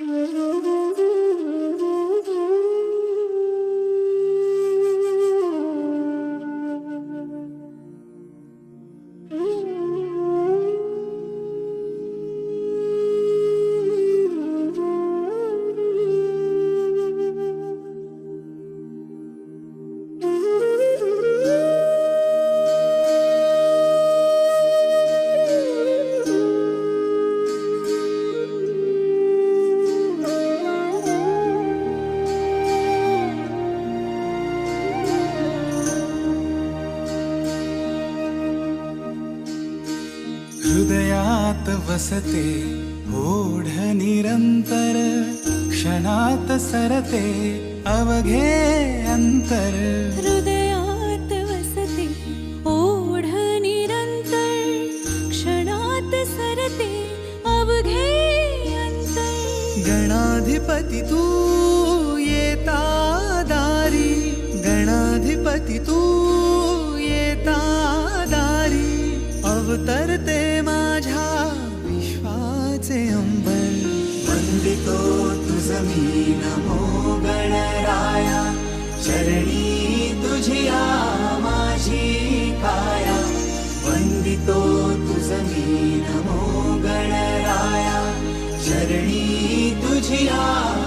Mm-hmm. हृदयात वसते ओढ निरंतर क्षणात सरते अवघे अंतर. हृदयात वसते ओढ निरंतर क्षणात सरते अवघे अंतर. गणाधिपती तू येता दारी गणाधिपती तू अवतरते माझ्या विश्वाचे अंबर. वंदितो तुझ मी नमो गणराया चरणी तुझिया माझी काया. वंदितो तुझ मी नमो गणराया चरणी तुझिया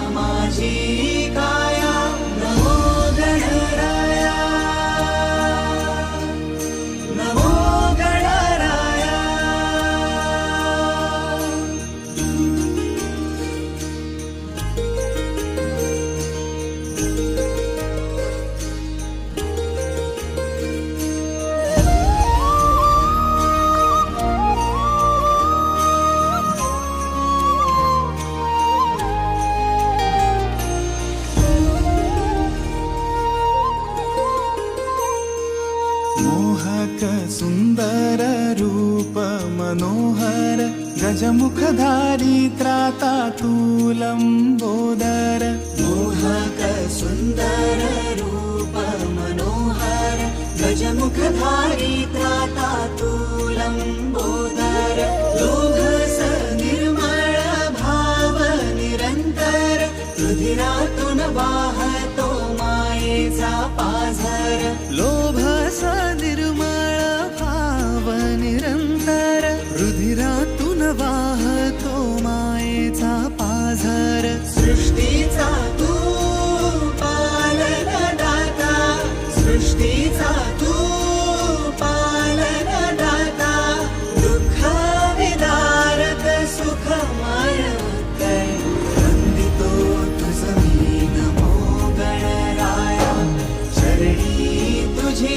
सुन्दर रूप मनोहर गजमुखधारी त्राता तूलम्बोदर मोहक सुन्दर रूप मनोहर गजमुखधारी त्राता लोभस निर्मळ भाव निरन्तर रुधिरातुन वाहतो मायेचा पाझर। लोभस निर्मळ वाहतो मायेचा पाझर. सृष्टीचा तू पालनदाता. सृष्टीचा तू पालनदाता. दुःख विदारक सुख मारत वंदितो तुझ मी नमो गणराया शरणी तुझी